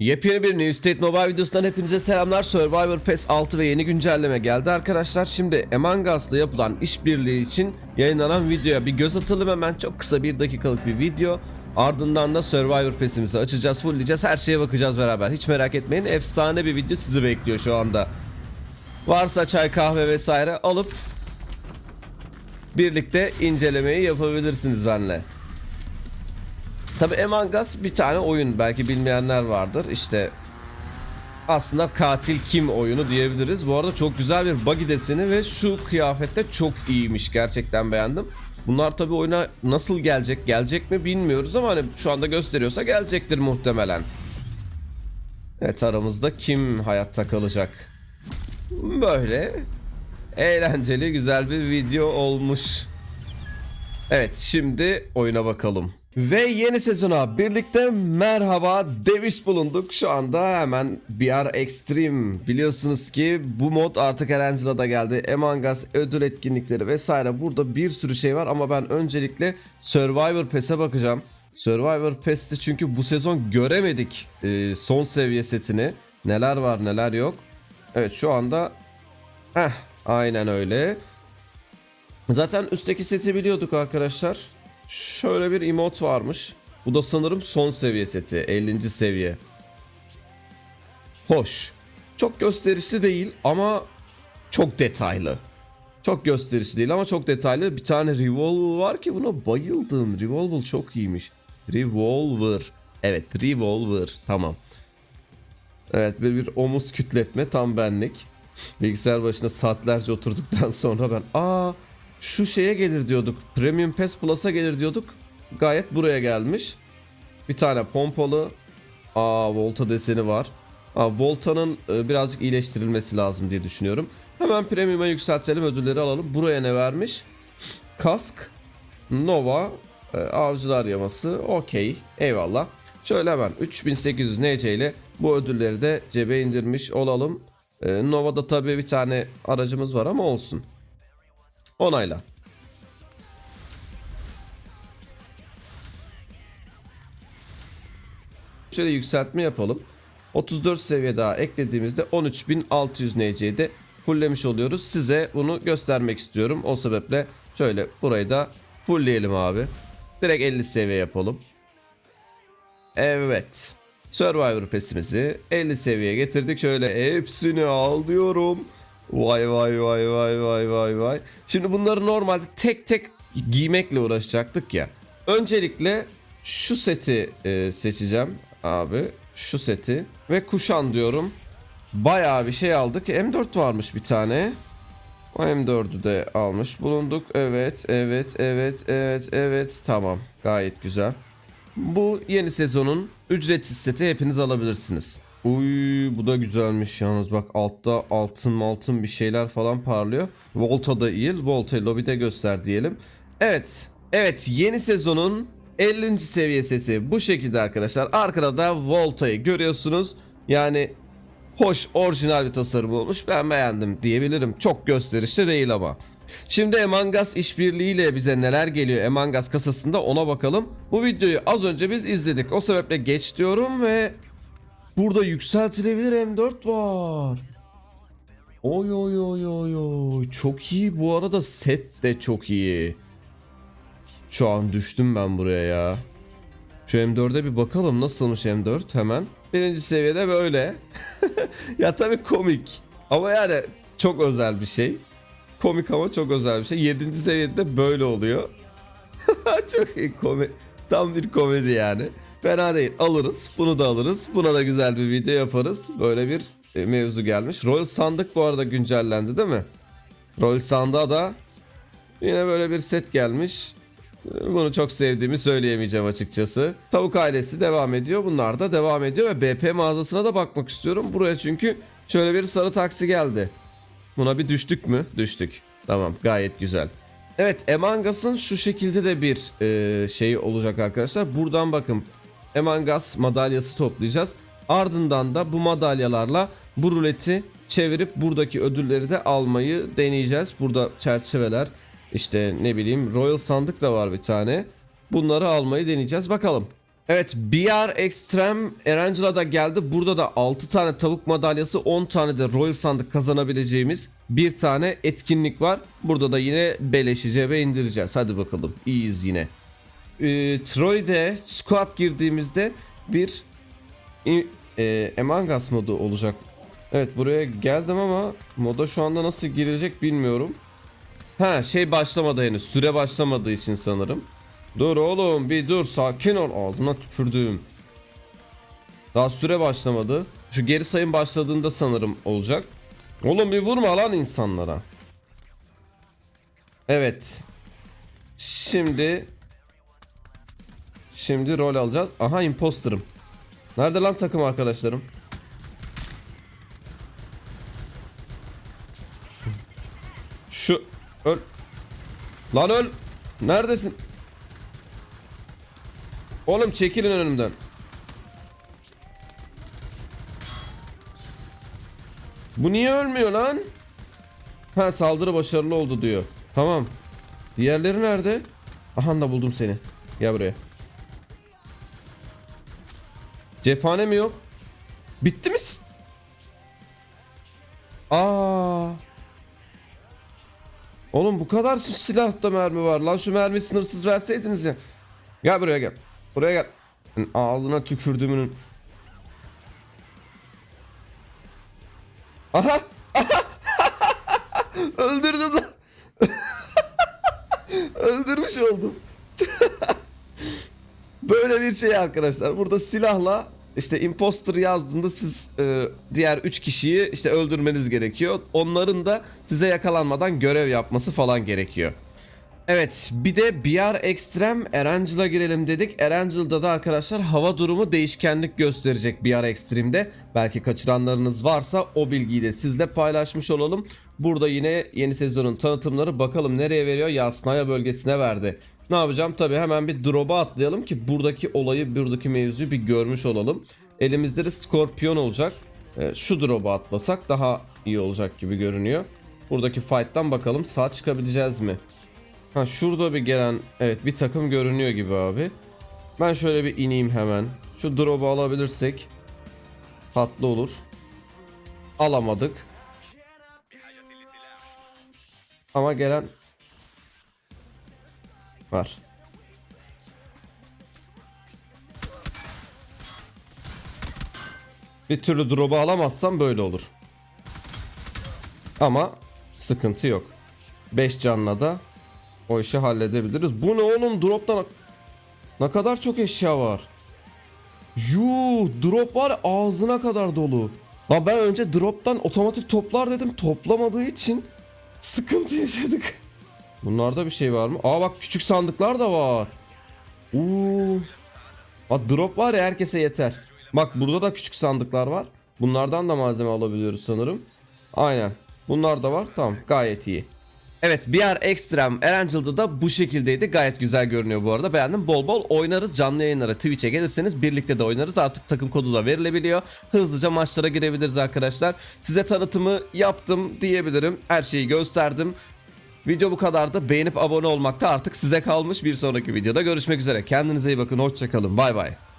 Yepyeni bir New State Mobile videosundan hepinize selamlar. Survivor Pass 6 ve yeni güncelleme geldi arkadaşlar. Şimdi Among Us'la yapılan işbirliği için yayınlanan videoya bir göz atalım hemen. Çok kısa bir dakikalık bir video. Ardından da Survivor Pass'imizi açacağız, fullleyeceğiz. Her şeye bakacağız beraber. Hiç merak etmeyin. Efsane bir video sizi bekliyor şu anda. Varsa çay, kahve vesaire alıp birlikte incelemeyi yapabilirsiniz benimle. Tabi Among Us bir tane oyun belki bilmeyenler vardır işte aslında katil kim oyunu diyebiliriz. Bu arada çok güzel bir buggy deseni ve şu kıyafette çok iyiymiş gerçekten beğendim. Bunlar tabi oyuna nasıl gelecek gelecek mi bilmiyoruz ama hani şu anda gösteriyorsa gelecektir muhtemelen. Evet aramızda kim hayatta kalacak? Böyle eğlenceli güzel bir video olmuş. Evet şimdi oyuna bakalım. Ve yeni sezona birlikte merhaba demiş bulunduk. Şu anda hemen BR Extreme. Biliyorsunuz ki bu mod artık Erangela'da geldi. Among Us ödül etkinlikleri vesaire. Burada bir sürü şey var ama ben öncelikle Survivor Pass'e bakacağım. Survivor Pass'te çünkü bu sezon göremedik e, son seviye setini. Neler var neler yok. Evet şu anda Heh, aynen öyle. Zaten üstteki seti biliyorduk arkadaşlar. Şöyle bir emot varmış. Bu da sanırım son seviye seti. 50. seviye. Hoş. Çok gösterişli değil ama çok detaylı. Çok gösterişli değil ama çok detaylı. Bir tane revolver var ki buna bayıldım. Revolver çok iyiymiş. Revolver. Evet revolver. Tamam. Evet bir, bir omuz kütletme tam benlik. Bilgisayar başında saatlerce oturduktan sonra ben aa şu şeye gelir diyorduk. Premium Pass Plus'a gelir diyorduk. Gayet buraya gelmiş. Bir tane pompalı. Aa Volta deseni var. Aa, Volta'nın e, birazcık iyileştirilmesi lazım diye düşünüyorum. Hemen Premium'a yükseltelim ödülleri alalım. Buraya ne vermiş? Kask. Nova. e, avcılar yaması. Okey. Eyvallah. Şöyle hemen 3800 NC ile bu ödülleri de cebe indirmiş olalım. E, Nova'da tabii bir tane aracımız var ama olsun. Onayla. Şöyle yükseltme yapalım. 34 seviye daha eklediğimizde 13600 NC'de fulllemiş oluyoruz. Size bunu göstermek istiyorum. O sebeple şöyle burayı da fullleyelim abi. Direkt 50 seviye yapalım. Evet. Survivor pesimizi 50 seviyeye getirdik. Şöyle hepsini al diyorum. Vay vay vay vay vay vay vay. Şimdi bunları normalde tek tek giymekle uğraşacaktık ya. Öncelikle şu seti e, seçeceğim abi. Şu seti ve kuşan diyorum. Bayağı bir şey aldık. M4 varmış bir tane. O M4'ü de almış bulunduk. Evet, evet, evet, evet, evet. Tamam. Gayet güzel. Bu yeni sezonun ücretsiz seti hepiniz alabilirsiniz. Uy bu da güzelmiş yalnız bak altta altın altın bir şeyler falan parlıyor. Volta da iyi. Volta lobide göster diyelim. Evet. Evet yeni sezonun 50. seviye seti bu şekilde arkadaşlar. Arkada da Volta'yı görüyorsunuz. Yani hoş orijinal bir tasarım olmuş. Ben beğendim diyebilirim. Çok gösterişli değil ama. Şimdi Among Us işbirliğiyle bize neler geliyor Among Us kasasında ona bakalım. Bu videoyu az önce biz izledik. O sebeple geç diyorum ve burada yükseltilebilir M4 var. Oy oy oy oy oy. Çok iyi bu arada set de çok iyi. Şu an düştüm ben buraya ya. Şu M4'e bir bakalım nasılmış M4 hemen. Birinci seviyede böyle. ya tabii komik. Ama yani çok özel bir şey. Komik ama çok özel bir şey. 7. seviyede böyle oluyor. çok iyi komedi. Tam bir komedi yani. Fena değil. Alırız. Bunu da alırız. Buna da güzel bir video yaparız. Böyle bir e, mevzu gelmiş. Royal Sandık bu arada güncellendi değil mi? Royal Sandığa da yine böyle bir set gelmiş. Bunu çok sevdiğimi söyleyemeyeceğim açıkçası. Tavuk ailesi devam ediyor. Bunlar da devam ediyor ve BP mağazasına da bakmak istiyorum. Buraya çünkü şöyle bir sarı taksi geldi. Buna bir düştük mü? Düştük. Tamam gayet güzel. Evet Among Us'ın şu şekilde de bir e, şey olacak arkadaşlar. Buradan bakın Among Us madalyası toplayacağız. Ardından da bu madalyalarla bu ruleti çevirip buradaki ödülleri de almayı deneyeceğiz. Burada çerçeveler işte ne bileyim Royal sandık da var bir tane. Bunları almayı deneyeceğiz bakalım. Evet BR Extreme Erangela da geldi. Burada da 6 tane tavuk madalyası 10 tane de Royal sandık kazanabileceğimiz bir tane etkinlik var. Burada da yine beleşi cebe indireceğiz. Hadi bakalım iyiyiz yine. Ee, Troy'de squad girdiğimizde bir e, Among Us modu olacak. Evet buraya geldim ama moda şu anda nasıl girecek bilmiyorum. Ha şey başlamadı henüz. Süre başlamadığı için sanırım. Dur oğlum bir dur sakin ol ağzına tükürdüğüm. Daha süre başlamadı. Şu geri sayım başladığında sanırım olacak. Oğlum bir vurma lan insanlara. Evet. Şimdi Şimdi rol alacağız. Aha imposterım. Nerede lan takım arkadaşlarım? Şu öl. Lan öl. Neredesin? Oğlum çekilin önümden. Bu niye ölmüyor lan? Ha saldırı başarılı oldu diyor. Tamam. Diğerleri nerede? Aha da buldum seni. Gel buraya. Cephane mi yok? Bitti mi? Aa. Oğlum bu kadar silahta mermi var lan şu mermi sınırsız verseydiniz ya. Gel buraya gel. Buraya gel. Ağzına tükürdüğümün. Aha! Aha! Öldürdüm lan. Öldürmüş oldum. Böyle bir şey arkadaşlar. Burada silahla işte imposter yazdığında siz e, diğer 3 kişiyi işte öldürmeniz gerekiyor. Onların da size yakalanmadan görev yapması falan gerekiyor. Evet bir de BR Extreme Erangel'a girelim dedik. Erangel'da da arkadaşlar hava durumu değişkenlik gösterecek BR Extreme'de. Belki kaçıranlarınız varsa o bilgiyi de sizle paylaşmış olalım. Burada yine yeni sezonun tanıtımları bakalım nereye veriyor? Yasnaya bölgesine verdi. Ne yapacağım? Tabi hemen bir drop'a atlayalım ki buradaki olayı, buradaki mevzuyu bir görmüş olalım. Elimizde de Scorpion olacak. Ee, şu drop'a atlasak daha iyi olacak gibi görünüyor. Buradaki fight'tan bakalım sağ çıkabileceğiz mi? Ha şurada bir gelen evet bir takım görünüyor gibi abi. Ben şöyle bir ineyim hemen. Şu drop'u alabilirsek tatlı olur. Alamadık. Ama gelen var. Bir türlü drop'u alamazsam böyle olur. Ama sıkıntı yok. 5 canla da o işi halledebiliriz. Bu ne oğlum drop'tan ne kadar çok eşya var. Yuu drop var ağzına kadar dolu. La ben önce drop'tan otomatik toplar dedim toplamadığı için sıkıntı yaşadık. Bunlarda bir şey var mı? Aa bak küçük sandıklar da var. Uuu. Bak drop var ya herkese yeter. Bak burada da küçük sandıklar var. Bunlardan da malzeme alabiliyoruz sanırım. Aynen. Bunlar da var. Tamam gayet iyi. Evet BR Extreme Erangel'da da bu şekildeydi. Gayet güzel görünüyor bu arada. Beğendim. Bol bol oynarız. Canlı yayınlara Twitch'e gelirseniz birlikte de oynarız. Artık takım kodu da verilebiliyor. Hızlıca maçlara girebiliriz arkadaşlar. Size tanıtımı yaptım diyebilirim. Her şeyi gösterdim. Video bu kadardı. Beğenip abone olmak da artık size kalmış. Bir sonraki videoda görüşmek üzere. Kendinize iyi bakın. Hoşçakalın. Bay bay.